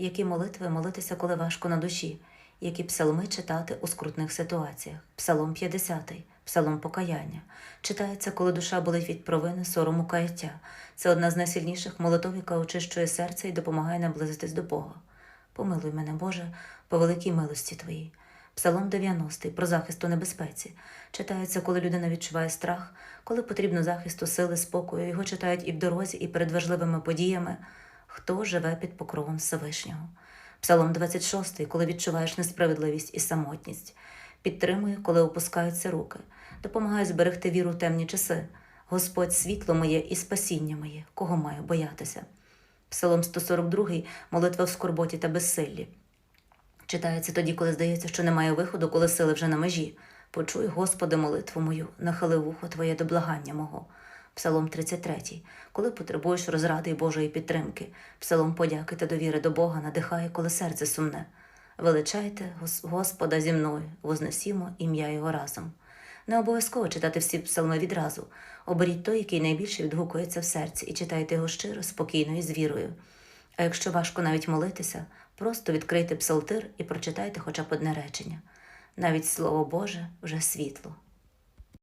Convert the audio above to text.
Які молитви молитися, коли важко на душі, які псалми читати у скрутних ситуаціях. Псалом 50, псалом покаяння. Читається, коли душа болить від провини, сорому каяття. Це одна з найсильніших молитов, яка очищує серце і допомагає наблизитись до Бога. Помилуй мене, Боже, по великій милості Твоїй. Псалом 90 про захист у небезпеці. Читається, коли людина відчуває страх, коли потрібно захисту сили, спокою. Його читають і в дорозі, і перед важливими подіями. Хто живе під покровом Всевишнього? Псалом 26, коли відчуваєш несправедливість і самотність. Підтримує, коли опускаються руки. Допомагає зберегти віру в темні часи. Господь світло моє і спасіння моє, кого маю боятися. Псалом 142 молитва в скорботі та безсиллі. Читається тоді, коли здається, що немає виходу, коли сили вже на межі. Почуй, Господи, молитву мою, нахили вухо Твоє до благання мого. Псалом 33, коли потребуєш розради й Божої підтримки. Псалом подяки та довіри до Бога надихає, коли серце сумне. Величайте Господа зі мною, вознесімо ім'я Його разом. Не обов'язково читати всі псалми відразу. Оберіть той, який найбільше відгукується в серці, і читайте його щиро, спокійно і з вірою. А якщо важко навіть молитися, просто відкрийте псалтир і прочитайте хоча б одне речення. Навіть Слово Боже вже світло,